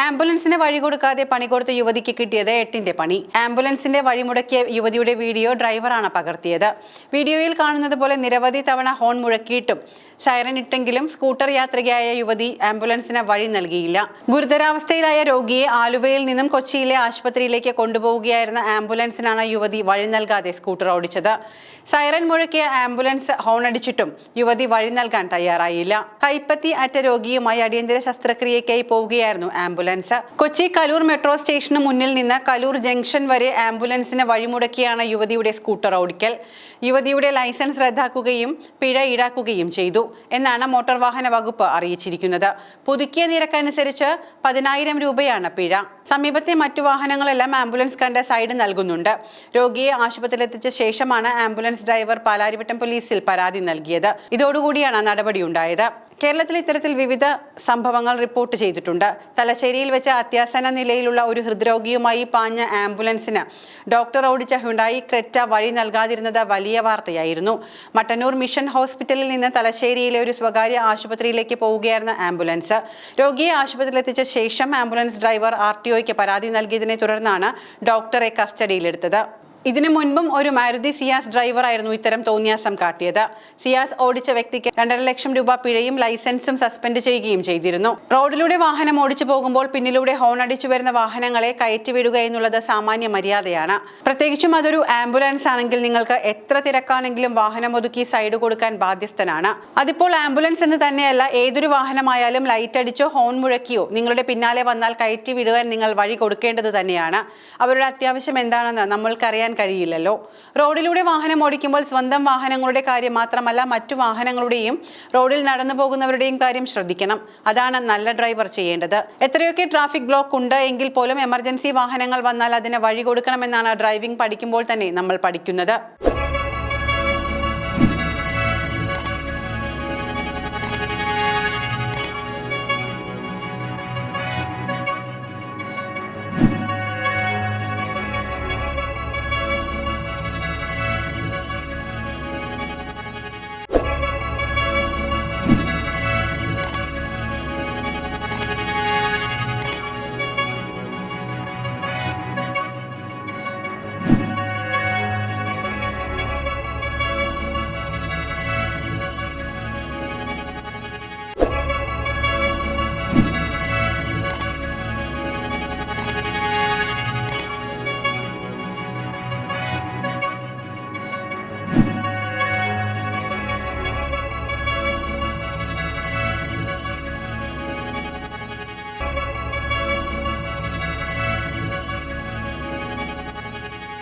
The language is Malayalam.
ആംബുലൻസിന് വഴി കൊടുക്കാതെ പണി കൊടുത്ത യുവതിക്ക് കിട്ടിയത് എട്ടിന്റെ പണി. ആംബുലൻസിന്റെ വഴിമുടക്കിയ യുവതിയുടെ വീഡിയോ ഡ്രൈവറാണ് പകർത്തിയത്. വീഡിയോയിൽ കാണുന്നത് പോലെ നിരവധി തവണ ഹോൺ മുഴക്കിയിട്ടും സൈറൻ ഇട്ടെങ്കിലും സ്കൂട്ടർ യാത്രികയായ യുവതി ആംബുലൻസിന് വഴി നൽകിയില്ല. ഗുരുതരാവസ്ഥയിലായ രോഗിയെ ആലുവയിൽ നിന്നും കൊച്ചിയിലെ ആശുപത്രിയിലേക്ക് കൊണ്ടുപോവുകയായിരുന്ന ആംബുലൻസിനാണ് യുവതി വഴി നൽകാതെ സ്കൂട്ടർ ഓടിച്ചത്. സൈറൻ മുഴക്കിയ ആംബുലൻസ് ഹോൺ ഹോണടിച്ചിട്ടും യുവതി വഴി നൽകാൻ തയ്യാറായില്ല. കൈപ്പത്തി അറ്റ രോഗിയുമായി അടിയന്തര ശസ്ത്രക്രിയയ്ക്കായി പോവുകയായിരുന്നു ആംബുലൻസ്. കൊച്ചി കലൂർ മെട്രോ സ്റ്റേഷന് മുന്നിൽ നിന്ന് കലൂർ ജംഗ്ഷൻ വരെ ആംബുലൻസിന് വഴിമുടക്കിയാണ് യുവതിയുടെ സ്കൂട്ടർ ഓടിക്കൽ. യുവതിയുടെ ലൈസൻസ് റദ്ദാക്കുകയും പിഴ ഈടാക്കുകയും ചെയ്തു. എന്നാണ് മോട്ടോർ വാഹന വകുപ്പ് അറിയിച്ചിരിക്കുന്നത്. പുതുക്കിയ നിരക്കനുസരിച്ച് പതിനായിരം രൂപയാണ് പിഴ. സമീപത്തെ മറ്റു വാഹനങ്ങളെല്ലാം ആംബുലൻസ് കണ്ട സൈഡ് നൽകുന്നുണ്ട്. രോഗിയെ ആശുപത്രിയിലെത്തിച്ച ശേഷമാണ് ആംബുലൻസ് ഡ്രൈവർ പാലാരിവട്ടം പോലീസിൽ പരാതി നൽകിയത്. ഇതോടുകൂടിയാണ് നടപടിയുണ്ടായത്. കേരളത്തിൽ ഇത്തരത്തിൽ വിവിധ സംഭവങ്ങൾ റിപ്പോർട്ട് ചെയ്തിട്ടുണ്ട്. തലശ്ശേരിയിൽ വെച്ച അത്യാസന നിലയിലുള്ള ഒരു ഹൃദ്രോഗിയുമായി പാഞ്ഞ ആംബുലൻസിന് ഡോക്ടർ ഓടിച്ച ഹുണ്ടായി ക്രെറ്റ വഴി നൽകാതിരുന്നത് വലിയ വാർത്തയായിരുന്നു. മട്ടന്നൂർ മിഷൻ ഹോസ്പിറ്റലിൽ നിന്ന് തലശ്ശേരിയിലെ ഒരു സ്വകാര്യ ആശുപത്രിയിലേക്ക് പോവുകയായിരുന്ന ആംബുലൻസ്. രോഗിയെ ആശുപത്രിയിലെത്തിച്ച ശേഷം ആംബുലൻസ് ഡ്രൈവർ ആർ ടി ഒയ്ക്ക് പരാതി നൽകിയതിനെ തുടർന്നാണ് ഡോക്ടറെ കസ്റ്റഡിയിലെടുത്തത്. ഇതിനു മുൻപും ഒരു മാരുതി സിയാസ് ഡ്രൈവറായിരുന്നു ഇത്തരം തോന്നിയാസം കാട്ടിയത്. സിയാസ് ഓടിച്ച വ്യക്തിക്ക് രണ്ടര ലക്ഷം രൂപ പിഴയും ലൈസൻസും സസ്പെൻഡ് ചെയ്യുകയും ചെയ്തിരുന്നു. റോഡിലൂടെ വാഹനം ഓടിച്ചു പോകുമ്പോൾ പിന്നിലൂടെ ഹോൺ അടിച്ചു വരുന്ന വാഹനങ്ങളെ കയറ്റിവിടുക എന്നുള്ളത് സാമാന്യ മര്യാദയാണ്. പ്രത്യേകിച്ചും അതൊരു ആംബുലൻസ് ആണെങ്കിൽ നിങ്ങൾക്ക് എത്ര തിരക്കാണെങ്കിലും വാഹനം ഒതുക്കി സൈഡ് കൊടുക്കാൻ ബാധ്യസ്ഥനാണ്. അതിപ്പോൾ ആംബുലൻസ് എന്ന് തന്നെയല്ല ഏതൊരു വാഹനമായാലും ലൈറ്റ് അടിച്ചോ ഹോൺ മുഴക്കിയോ നിങ്ങളുടെ പിന്നാലെ വന്നാൽ കയറ്റി വിടുവാൻ നിങ്ങൾ വഴി കൊടുക്കേണ്ടത് തന്നെയാണ്. അവരുടെ അത്യാവശ്യം എന്താണെന്ന് നമ്മൾക്കറിയാൻ കഴിയില്ലല്ലോ. റോഡിലൂടെ വാഹനം ഓടിക്കുമ്പോൾ സ്വന്തം വാഹനങ്ങളുടെ കാര്യം മാത്രമല്ല മറ്റു വാഹനങ്ങളുടെയും റോഡിൽ നടന്നു പോകുന്നവരുടെയും കാര്യം ശ്രദ്ധിക്കണം. അതാണ് നല്ല ഡ്രൈവർ ചെയ്യേണ്ടത്. എത്രയൊക്കെ ട്രാഫിക് ബ്ലോക്ക് ഉണ്ട് എങ്കിൽ പോലും എമർജൻസി വാഹനങ്ങൾ വന്നാൽ അതിന് വഴി കൊടുക്കണമെന്നാണ് ഡ്രൈവിംഗ് പഠിക്കുമ്പോൾ തന്നെ നമ്മൾ പഠിക്കുന്നത്.